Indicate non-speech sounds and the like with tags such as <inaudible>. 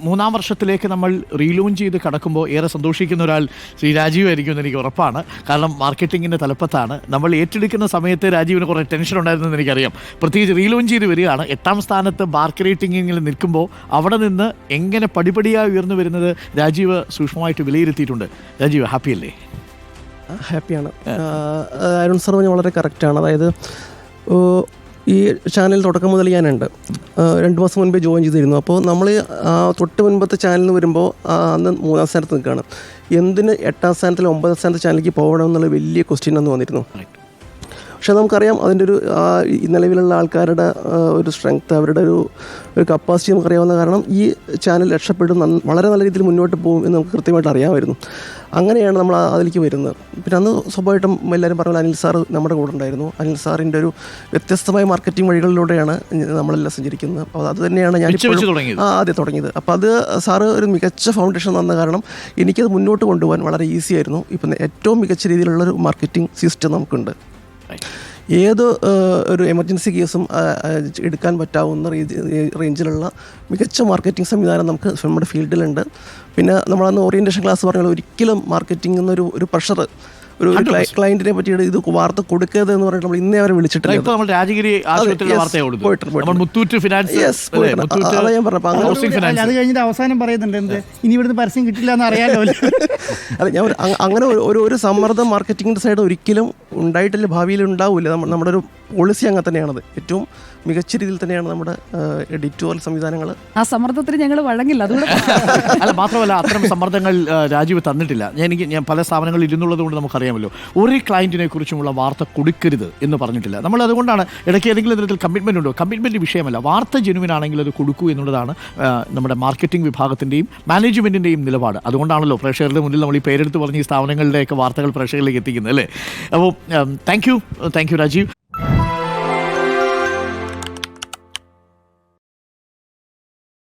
മൂന്നാം വർഷത്തിലേക്ക് നമ്മൾ റീലോഞ്ച് ചെയ്ത് കടക്കുമ്പോൾ ഏറെ സന്തോഷിക്കുന്ന ഒരാൾ ശ്രീ രാജീവ് ആയിരിക്കും എന്ന് എനിക്ക് ഉറപ്പാണ്. കാരണം മാർക്കറ്റിങ്ങിന്റെ തലപ്പത്താണ്. നമ്മൾ ഏറ്റെടുക്കുന്ന സമയത്ത് രാജീവിന് കുറേ ടെൻഷൻ ഉണ്ടായിരുന്നെന്ന് എനിക്കറിയാം. പ്രത്യേകിച്ച് റീലോഞ്ച് ചെയ്ത് വരികയാണ്. എട്ടാം സ്ഥാനത്ത് മാർക്കറ്റിങ്ങിൽ നിൽക്കുമ്പോൾ അവിടെ നിന്ന് എങ്ങനെ പടിപടിയായി ഉയർന്നു വരുന്നത് രാജീവ് സൂക്ഷ്മമായിട്ട് വിലയിരുത്തിയിട്ടുണ്ട്. രാജീവ് ഹാപ്പി അല്ലേ? ഹാപ്പിയാണ് അരുൺ സർ വളരെ കറക്റ്റാണ് അതായത് ഈ ചാനൽ തുടക്കം മുതൽ ഞാനുണ്ട്. രണ്ട് മാസം മുൻപേ ജോയിൻ ചെയ്തിരുന്നു. അപ്പോൾ നമ്മൾ തൊട്ട് മുൻപത്തെ ചാനലിൽ വരുമ്പോൾ അന്ന് മൂന്നാം സ്ഥാനത്ത് നിൽക്കുകയാണ്. എന്തിന് എട്ടാം സ്ഥാനത്തിൽ ഒമ്പതാം സ്ഥാനത്ത് ചാനലിലേക്ക് പോകണം എന്നുള്ള വലിയ ക്വസ്റ്റ്യൻ അന്ന് വന്നിരുന്നു. പക്ഷേ നമുക്കറിയാം അതിന്റെ ഒരു നിലവിലുള്ള ആൾക്കാരുടെ ഒരു സ്ട്രെങ്ത് അവരുടെ ഒരു ഒരു കപ്പാസിറ്റി നമുക്കറിയാവുന്ന കാരണം ഈ ചാനൽ രക്ഷപ്പെടും വളരെ നല്ല രീതിയിൽ മുന്നോട്ട് പോകും എന്ന് നമുക്ക് കൃത്യമായിട്ട് അറിയാമായിരുന്നു. അങ്ങനെയാണ് നമ്മൾ അതിലേക്ക് വരുന്നത്. പിന്നെ അന്ന് സ്വാഭാവികമായിട്ടും എല്ലാവരും പറഞ്ഞ അനിൽ സാർ നമ്മുടെ കൂടെ ഉണ്ടായിരുന്നു. അനിൽ സാറിന്റെ ഒരു വ്യത്യസ്തമായ മാർക്കറ്റിംഗ് വഴികളിലൂടെയാണ് നമ്മളെല്ലാം സഞ്ചരിക്കുന്നത്. അപ്പോൾ അത് തന്നെയാണ് ഞാൻ ആ ആദ്യം തുടങ്ങിയത്. അപ്പോൾ അത് സാറ് ഒരു മികച്ച ഫൗണ്ടേഷൻ തന്ന കാരണം എനിക്കത് മുന്നോട്ട് കൊണ്ടുപോകാൻ വളരെ ഈസി ആയിരുന്നു. ഇപ്പം ഏറ്റവും മികച്ച രീതിയിലുള്ള ഒരു മാർക്കറ്റിംഗ് സിസ്റ്റം നമുക്കുണ്ട്. ഏത് ഒരു എമർജൻസി കേസും എടുക്കാൻ പറ്റാവുന്ന റേഞ്ച് റേഞ്ചിലുള്ള മികച്ച മാർക്കറ്റിംഗ് സംവിധാനം നമുക്ക് നമ്മുടെ ഫീൽഡിലുണ്ട്. പിന്നെ നമ്മളന്ന് ഓറിയന്റേഷൻ ക്ലാസ് പറഞ്ഞാൽ ഒരിക്കലും മാർക്കറ്റിംഗ് എന്നൊരു ഒരു പ്രഷർ ഒരു ക്ലയന്റിനെ പറ്റിയിട്ട് ഇത് വാർത്ത കൊടുക്കരുത് എന്ന് പറഞ്ഞിട്ട് നമ്മൾ ഇന്നേ അവരെ വിളിച്ചിട്ടില്ല. ഇപ്പോൾ നമ്മൾ രാജഗിരി ആശുപത്രിയിലെ yes, വാർത്തയെ നമ്മൾ മുത്തൂറ്റ് ഫിനാൻസ് അല്ലേ, മുത്തൂറ്റ് അതാ ഞാൻ കഴിഞ്ഞിട്ട് അവസാനം പറയുന്നുണ്ട് എന്ത്? ഇനി ഇവിടുന്ന് പരസ്യം കിട്ടില്ല എന്ന് അറിയാലോ. <laughs> അല്ല ഞാൻ അങ്ങനെ ഒരു- ഒരു ഒരു സമ്മർദ്ദം മാർക്കറ്റിംഗിന്റെ സൈഡ് ഒരിക്കലും ഉണ്ടായിട്ടില്ല ഭാവിയിൽ ഉണ്ടാവില്ല നമ്മ- നമ്മുടെ ഒരു പോളിസി അങ്ങനെ തന്നെയാണത്. ഏറ്റവും മികച്ച രീതിയിൽ തന്നെയാണ് നമ്മുടെ എഡിറ്റോറിയൽ സംവിധാനങ്ങൾ ആ സമ്മർദ്ദത്തിന് ഞങ്ങൾ വഴങ്ങില്ല. അതുകൊണ്ട് <laughs> അല്ല മാത്രമല്ല അത്തരം സമ്മർദ്ദങ്ങൾ രാജീവ് തന്നിട്ടില്ല. ഞാൻ എനിക്ക് ഞാൻ പല സ്ഥാപനങ്ങളിൽ ഇരുന്നുള്ളത് കൊണ്ട് നമുക്കറിയാമല്ലോ. ഒരു ക്ലയന്റിനെ കുറിച്ചുമുള്ള വാർത്ത കൊടുക്കരുത് എന്ന് പറഞ്ഞിട്ടില്ല. നമ്മൾ അതുകൊണ്ടാണ് ഇടയ്ക്ക് ഏതെങ്കിലും തരത്തിൽ കമ്മിറ്റ്മെന്റ് ഉണ്ടോ? കമ്മിറ്റ്മെന്റ് വിഷയമല്ല. വാർത്ത ജെനുവിൻ ആണെങ്കിൽ അത് കൊടുക്കൂ എന്നുള്ളതാണ് നമ്മുടെ മാർക്കറ്റിംഗ് വിഭാഗത്തിന്റെയും മാനേജ്മെന്റിന്റെയും നിലപാട്. അതുകൊണ്ടാണല്ലോ പ്രേക്ഷകരുടെ മുന്നിൽ നമ്മൾ ഈ പേരെടുത്ത് പറഞ്ഞ് ഈ സ്ഥാപനങ്ങളുടെയൊക്കെ വാർത്തകൾ പ്രേക്ഷകരിലേക്ക് എത്തിക്കുന്നത് അല്ലേ? അപ്പോൾ um, thank you. Uh, thank you, Rajiv.